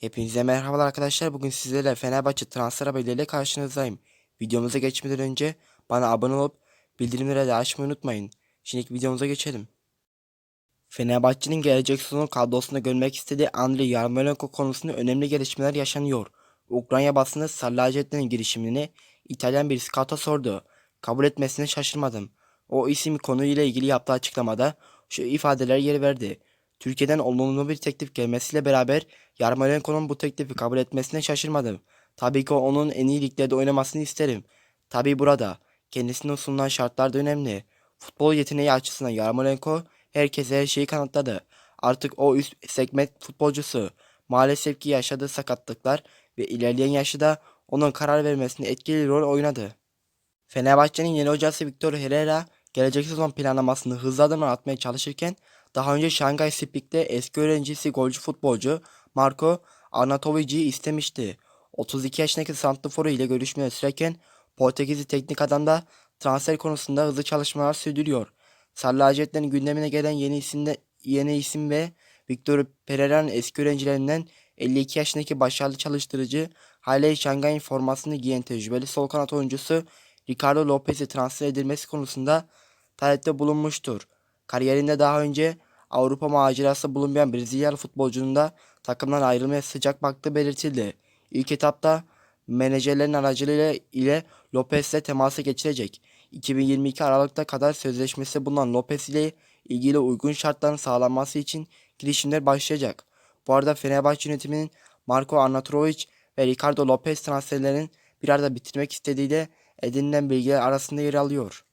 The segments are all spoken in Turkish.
Hepinize merhabalar arkadaşlar. Bugün sizlerle Fenerbahçe transfer haberleriyle karşınızdayım. Videomuza geçmeden önce bana abone olup bildirimleri de açmayı unutmayın. Şimdi videomuza geçelim. Fenerbahçe'nin gelecek sezon kadrosunda görmek istediği Andriy Yarmolenko konusunda önemli gelişmeler yaşanıyor. Ukrayna basını Sarlajettin'in girişimini İtalyan bir scouta sordu. Kabul etmesine şaşırmadım. O isim konuyla ilgili yaptığı açıklamada şu ifadeler yer verdi. Türkiye'den olumlu bir teklif gelmesiyle beraber Yarmolenko'nun bu teklifi kabul etmesine şaşırmadım. Tabii ki onun en iyi liglerde oynamasını isterim. Tabii burada kendisine sunulan şartlar da önemli. Futbol yeteneği açısından Yarmolenko herkese her şeyi kanıtladı. Artık o üst segment futbolcusu. Maalesef ki yaşadığı sakatlıklar ve ilerleyen yaşta onun karar vermesinde etkili rol oynadı. Fenerbahçe'nin yeni hocası Victor Herrera gelecek sezon planlamasını hızlı adımlar atmaya çalışırken daha önce Şangay Spik'te eski öğrencisi golcü futbolcu Marco Arnatovic'i istemişti. 32 yaşındaki santraforu ile görüşmeler sürerken Portekizli teknik adam da transfer konusunda hızlı çalışmalar sürdürüyor. Sarı lacivertlerin gündemine gelen yeni isim, de, yeni isim ve Victor Pereira'nın eski öğrencilerinden 52 yaşındaki başarılı çalıştırıcı Haile Şangay'ın formasını giyen tecrübeli sol kanat oyuncusu Ricardo Lopez'e transfer edilmesi konusunda talepte bulunmuştur. Kariyerinde daha önce Avrupa macerası bulunmayan Brezilyalı futbolcunun da takımdan ayrılmaya sıcak baktığı belirtildi. İlk etapta menajerlerin aracılığıyla ile Lopez'le temasa geçirecek. 2022 Aralık'ta kadar sözleşmesi bulunan Lopez ile ilgili uygun şartların sağlanması için girişimler başlayacak. Bu arada Fenerbahçe yönetiminin Marco Arnautovic ve Ricardo Lopez transferlerini bir arada bitirmek istediği de edinilen bilgiler arasında yer alıyor.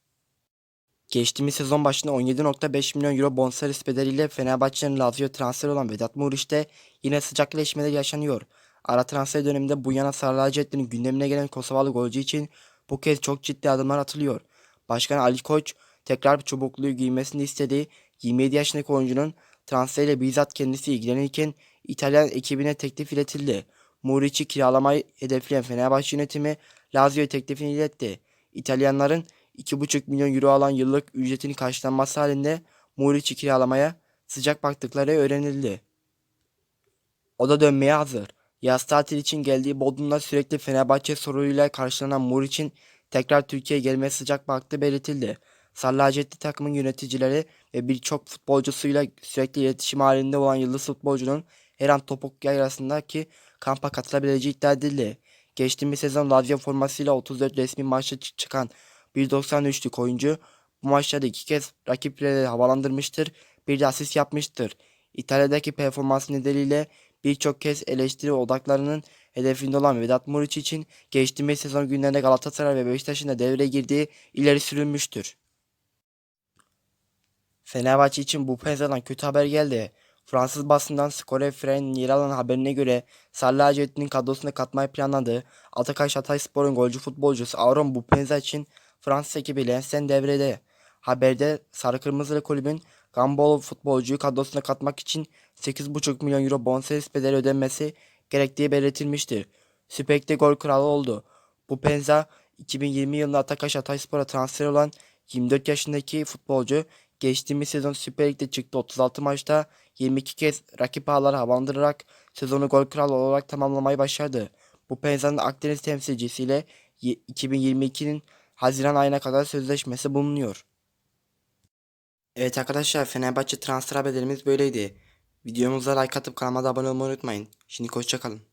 Geçtiğimiz sezon başında 17.5 milyon euro bonservis bedeliyle Fenerbahçe'nin Lazio transfer olan Vedat Muriç'te yine sıcak gelişmeler yaşanıyor. Ara transfer döneminde bu yana Sarılaceddin'in gündemine gelen Kosovalı golcü için bu kez çok ciddi adımlar atılıyor. Başkan Ali Koç tekrar bir çubukluğu giymesini istediği 27 yaşındaki oyuncunun transferiyle bizzat kendisi ilgilenirken İtalyan ekibine teklif iletildi. Muriç'i kiralamayı hedefleyen Fenerbahçe yönetimi Lazio teklifini iletti. İtalyanların 2,5 milyon euro alan yıllık ücretini karşılanması halinde Muriç'i kiralamaya sıcak baktıkları öğrenildi. O da dönmeye hazır. Yaz tatil için geldiği Bodrum'da sürekli Fenerbahçe soruyla karşılanan Muriç'in tekrar Türkiye'ye gelmeye sıcak baktığı belirtildi. Sarlacetli takımın yöneticileri ve birçok futbolcusuyla sürekli iletişim halinde olan yıldız futbolcunun her an topuk arasındaki kampa katılabileceği iddia edildi. Geçtiğimiz sezon Lazio formasıyla 34 resmi maçta çı- çıkan 1.93'lük oyuncu bu maçlarda iki kez rakipleri havalandırmıştır, bir de asist yapmıştır. İtalya'daki performansı nedeniyle birçok kez eleştiri odaklarının hedefinde olan Vedat Muriç için geçtiğimiz sezon günlerinde Galatasaray ve Beşiktaş'ın da devreye girdiği ileri sürülmüştür. Fenerbahçe için bu penzadan kötü haber geldi. Fransız basından Skore Fren'in yer alan haberine göre Sarı Lacivert'in kadrosuna katmayı planladığı Atakaş Hatayspor'un golcü futbolcusu Aaron Bupenza için Fransız ekibi Lens'ten devrede. Haberde Sarı Kırmızılı kulübün Gambolo futbolcuyu kadrosuna katmak için 8,5 milyon euro bonservis bedeli ödenmesi gerektiği belirtilmiştir. Süper Lig'de gol kralı oldu. Bupenza 2020 yılında Atakaş Hatayspor'a transfer olan 24 yaşındaki futbolcu geçtiğimiz sezon Süper Lig'de çıktı 36 maçta 22 kez rakip ağları havalandırarak sezonu gol kralı olarak tamamlamayı başardı. Bu Penza'nın Akdeniz temsilcisiyle ye- 2022'nin Haziran ayına kadar sözleşmesi bulunuyor. Evet arkadaşlar Fenerbahçe transfer haberlerimiz böyleydi. Videomuza like atıp kanalıma da abone olmayı unutmayın. Şimdi hoşçakalın.